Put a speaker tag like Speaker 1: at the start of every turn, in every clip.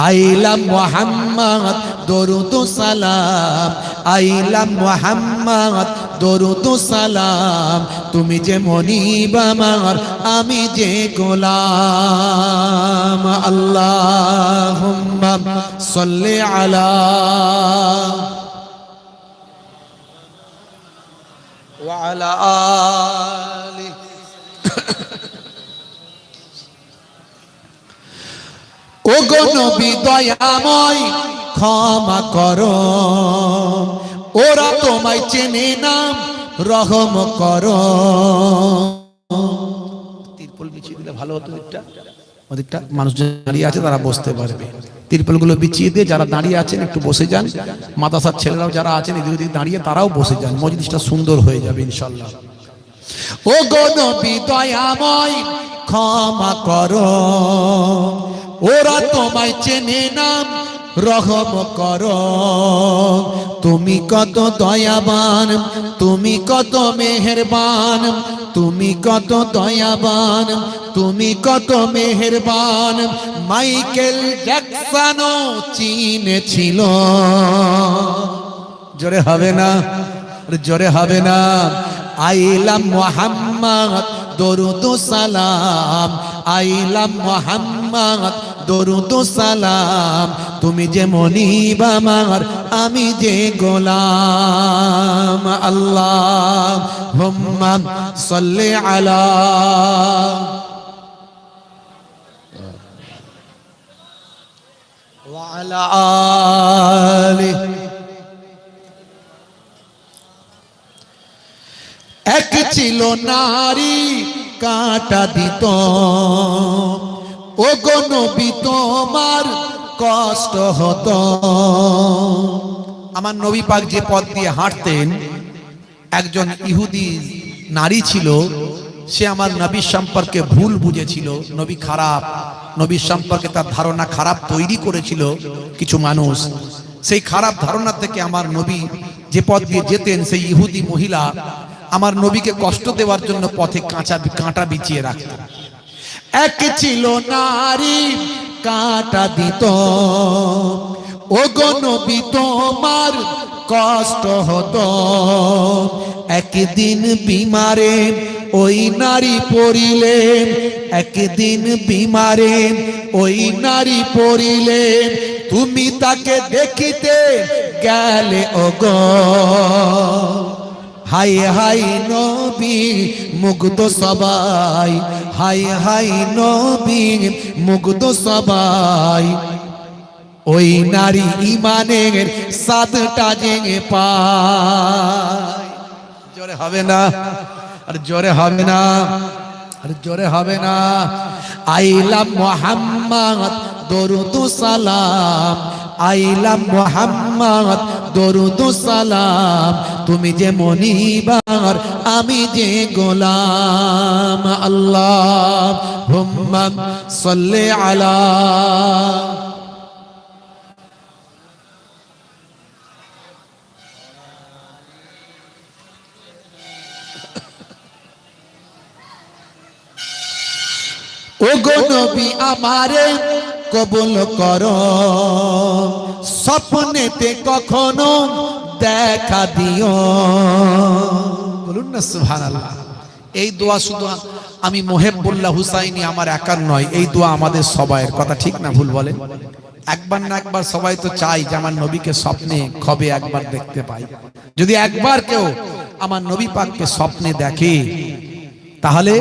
Speaker 1: আইলাম মোহাম্মদ দরুদ সালাম আইলাম মোহাম্মদ দরুদ সালাম তুমি যে মনিব আমার আমি যে গোলাম আল্লাহ সাল্লি আলা وعلى آله ও গো নবী দয়াময় ক্ষমা করো। ওরা তোমায় চেনে নাম রহম করো। তিরপল বিছিয়ে দিলে ভালো হতো দিকটা? ওদিকটা মানুষ দাঁড়িয়ে আছে তারা বসতে পারবে। তিরপলগুলো বিছিয়ে দিয়ে যারা দাঁড়িয়ে আছেন একটু বসে যান। মাদাসার ছেলেরাও যারা আছেন এদিক ওদিক দাঁড়িয়ে তারাও বসে যান। মজলিসটা সুন্দর হয়ে যাবে ইনশাল্লাহ ও গো নবী দয়াময় ক্ষমা করো। ওরা তোমায় চেনে নাম রহম করো। তুমি কত দয়াবান, তুমি কত মেহেরবান, তুমি কত দয়াবান, তুমি কত মেহেরবান। মাইকেল জ্যাকসনও চিনেছিল জোরে হবে না জোরে হবে না। আইলাম মোহাম্মদ, দরুদ সালাম। আইলাম মোহাম্মদ দরুদ সালাম তুমি যে মনিব আমার আমি যে গোলাম আল্লাহ হুম্মা সাল্লি আলা وعلى آله এক ছিল নারী কাটা দিত ও নবী, তোমার হতো। আমার নবী পাক যে পথ দিয়ে হাঁটতেন, একজন ইহুদি নারী ছিল, সে আমার নবীর সম্পর্কে ভুল বুঝেছিল, নবী খারাপ, নবীর সম্পর্কে তার ধারণা খারাপ তৈরি করেছিল কিছু মানুষ। সেই খারাপ ধারণা থেকে আমার নবী যে পথ দিয়ে যেতেন, সেই ইহুদি মহিলা আমার নবীকে কষ্ট দেওয়ার জন্য পথে কাঁচা, কাঁটা বিছিয়ে রাখত এক ছিল নারী, কাটা দিত। ও গো নবী, তোমার কষ্ট হতো। একদিন বিমারে ওই নারী পড়িলেন, একদিন বিমারে ওই নারী পড়িলেন। তুমি তাকে দেখিতে গেলে, ওগো। হাই হাই নবী, মুগ্ধ সবাই। হাই হাই নবী মুগ্ধ সবাই। ওই নারী ইমানের সাতটা জেঙে পায়। জোরে হবে না, আর জোরে হবে না, আর জোরে হবে না। আইলাম মোহাম্মদ দরুদ সালাম, আইলাম মোহাম্মদ দরুদ সালাম। তুমি যে মনিবার আমি যে গোলাম, আল্লাহ হুম্মা সাল্লি আলা ও নবী আমারে কবুল কর। স্বপ্নেতে কখনো দেখা দিও। বলুন না, সুবহানাল্লাহ। এই দোয়া শুধু আমি মোহেবুল্লাহ হুসাইনি আমার একার নয়, এই দোয়া আমাদের সবাইয়ের। কথা ঠিক না ভুল বলেন? একবার না একবার সবাই তো চাই যে আমার নবীকে স্বপ্নে খবে একবার দেখতে পাই। যদি একবার কেউ আমার নবী পাককে স্বপ্নে দেখে, তাহলে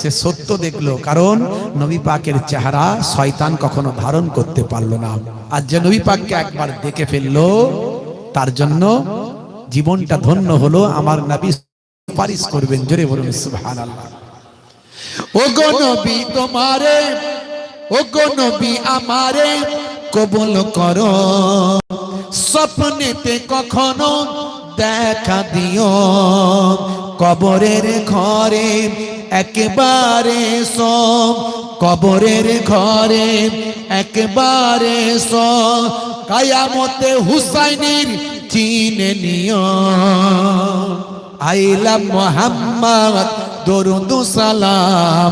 Speaker 1: সে সত্য দেখল, কারণ নবী পাকের চেহারা শয়তান কখনো ধারণ করতে পারল না। আর যে নবী পাককে একবার দেখে ফেলল, তার জন্য জীবনটা ধন্য হলো আমার নবী সুপারিশ করবেন, জোরে বলুন, সুবহানাল্লাহ। ও গো নবী তোমারে ও গো নবী আমারে কবুল করো। স্বপ্নেতে কখনো দেখা দিও। কবরের ঘরে একেবারে সব, কবরের ঘরে একেবারে সব, কায়ামতে হুসাইনের চিনে নিও। আইলাম মোহাম্মদ দরুদ সালাম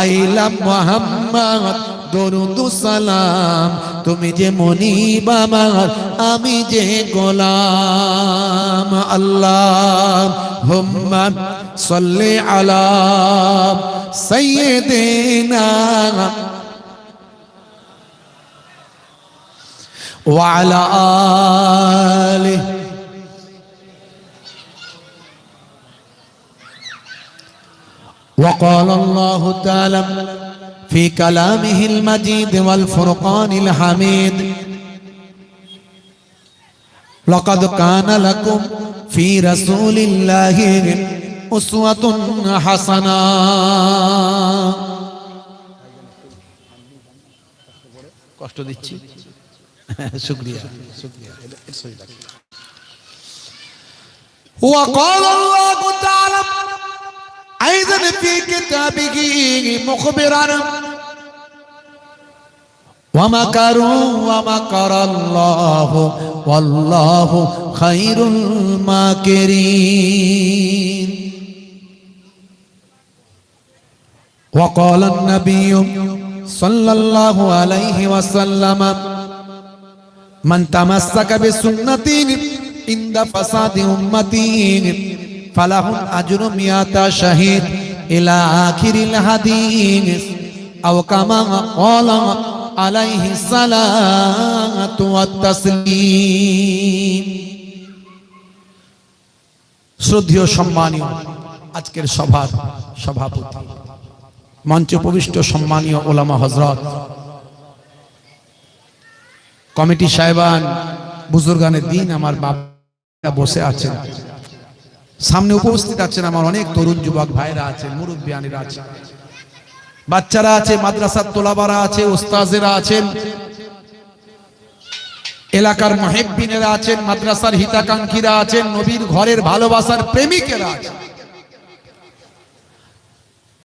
Speaker 1: আইলাম মোহাম্মদ দরুদ সালাম তুমি যে মনিব আমার আমি যে গোলাম আল্লাহ হুম্মা সাল্লি আলা সাইয়্যিদিনা وعلى آله وقال الله تعالى في كلامه المجيد والفرقان الحميد لقد كان لكم في رسول الله أسوة حسنة কষ্ট দিচ্ছি শুক্রিয়া শুক্রিয়া وقال الله تعالى أيضا في كتابه مخبرا ومكروا ومكر الله والله خير الماكرين وقال النبي صلى الله عليه وسلم من تمسك بسنتي عند فساد أمتي ফালাহুন আজরু মিয়াতা শাহিদ ইলা আখিরিল হাদিস। আও কামা ক্বালা আলাইহি সালাতু ওয়াত তাসলিম। শ্রদ্ধেয় সম্মানীয়, আজকের সভার সভাপতি মঞ্চে উপবিষ্ট সম্মানীয় ওলামা হজরত কমিটি সাহেবান বুজুর্গানের দিন আমার বাবা বসে আছেন। সামনে উপস্থিত আছেন আমার অনেক তরুণ যুবক ভাইরা আছে, মুরব্বিয়ানিরা আছে। বাচ্চারা আছে, মাদ্রাসার তোলাবারা আছে, ওস্তাজেরা আছেন। এলাকার মহেব্বিনেরা আছেন, মাদ্রাসার হিতাকাঙ্ক্ষীরা আছেন, নবীর ঘরের ভালোবাসার প্রেমিকেরা আছেন।